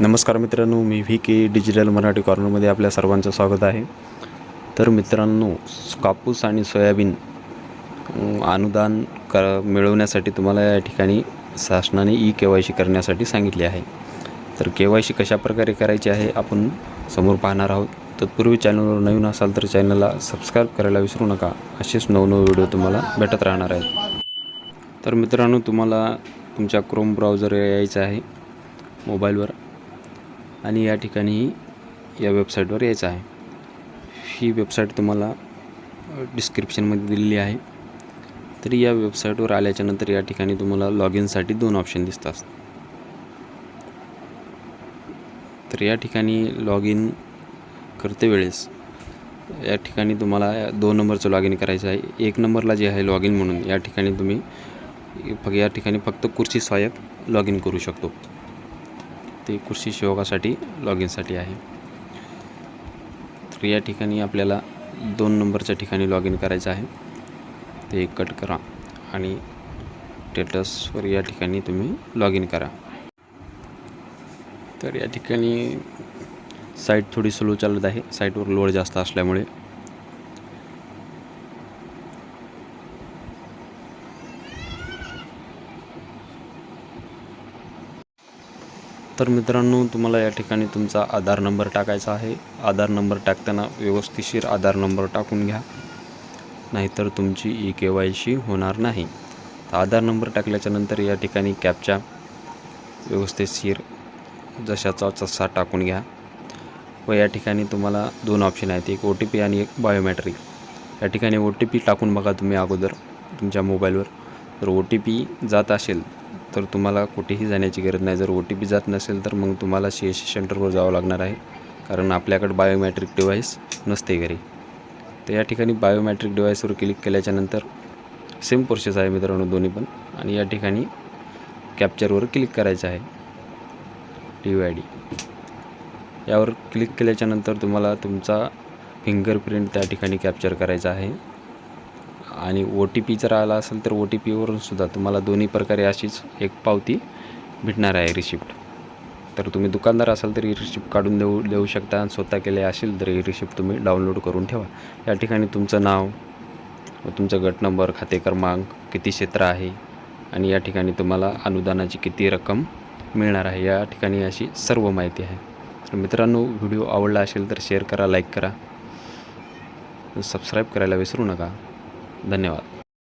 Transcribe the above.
नमस्कार मित्रांनो मी व्ही के डिजिटल मराठी कॉर्नरमध्ये आपल्या सर्वांचं स्वागत आहे. तर मित्रांनो कापूस आणि सोयाबीन अनुदान क मिळवण्यासाठी तुम्हाला या ठिकाणी शासनाने ई के वाय सी करण्यासाठी सांगितले आहे. तर के वाय सी कशाप्रकारे करायची आहे आपण समोर पाहणार आहोत. तत्पूर्वी चॅनलवर नवीन असाल तर चॅनलला सबस्क्राईब करायला विसरू नका. असेच नवनवे व्हिडिओ तुम्हाला भेटत राहणार आहेत. तर मित्रांनो तुम्हाला तुमच्या क्रोम ब्राउझर यायचं आहे. मोबाईलवर आणि या ठिकाणी या वेबसाईटवर यायचं आहे. ही वेबसाईट तुम्हाला डिस्क्रिप्शनमध्ये दिलेली आहे. तर या वेबसाईटवर आल्याच्यानंतर या ठिकाणी तुम्हाला लॉग इनसाठी दोन ऑप्शन दिसतात. तर या ठिकाणी लॉग इन करते वेळेस या ठिकाणी तुम्हाला दोन नंबरचं लॉग इन करायचं आहे. एक नंबरला जे आहे लॉग इन म्हणून या ठिकाणी तुम्ही फक्त या ठिकाणी फक्त कुर्सी स्वायप लॉग इन करू शकतो. ते कृषी सेवकासाठी लॉग इनसाठी आहे. तर या ठिकाणी आपल्याला दोन नंबरच्या ठिकाणी लॉग इन करायचं आहे. ते कट करा आणि स्टेटसवर या ठिकाणी तुम्ही लॉग इन करा. तर या ठिकाणी साईट थोडी स्लो चालत आहे. साईटवर लोड जास्त असल्यामुळे तर मित्रांनो तुम्हाला या ठिकाणी तुमचा आधार नंबर टाकायचा आहे. आधार नंबर टाकताना व्यवस्थिशीर आधार नंबर टाकून घ्या. नाहीतर तुमची ई के वाय सी होणार नाही. तर आधार नंबर टाकल्याच्यानंतर या ठिकाणी कॅपच्या व्यवस्थितशीर जशाचा तसा टाकून घ्या. व या ठिकाणी तुम्हाला दोन ऑप्शन आहेत. एक ओ टी पी आणि एक बायोमॅट्रिक या ठिकाणी ओ टी पी टाकून बघा तुम्ही अगोदर तुमच्या मोबाईलवर जर ओ टी पी जात असेल तर तुम्हाला कुठेही जाण्याची गरज नाही. जर ओ टी पी जात नसेल तर मग तुम्हाला सी एस सी सेंटरवर जावं लागणार आहे. कारण आपल्याकडे बायोमॅट्रिक डिव्हाइस नसते घरी. तर या ठिकाणी बायोमॅट्रिक डिव्हाइसवर क्लिक केल्याच्यानंतर सेम प्रोसेस आहे मित्रांनो दोन्ही पण. आणि या ठिकाणी कॅप्चरवर क्लिक करायचं आहे. टी आय डी यावर क्लिक केल्याच्यानंतर तुम्हाला तुमचा फिंगरप्रिंट त्या ठिकाणी कॅप्चर करायचा आहे. आणि ओ टी पी जर आला असेल तर ओ टी पीवरून सुद्धा तुम्हाला दोन्ही प्रकारे अशीच एक पावती भेटणार आहे रिसिप्ट तर तुम्ही दुकानदार असाल तर ही रिसिप्ट काढून देऊ देऊ शकता आणि स्वतः केले असेल तर ही रिसिप्ट तुम्ही डाउनलोड करून ठेवा. या ठिकाणी तुमचं नाव व तुमचा गट नंबर खाते क्रमांक किती क्षेत्र आहे आणि या ठिकाणी तुम्हाला अनुदानाची किती रक्कम मिळणार आहे या ठिकाणी अशी सर्व माहिती आहे. तर मित्रांनो व्हिडिओ आवडला असेल तर शेअर करा लाईक करा. सबस्क्राईब करायला विसरू नका. धन्यवाद.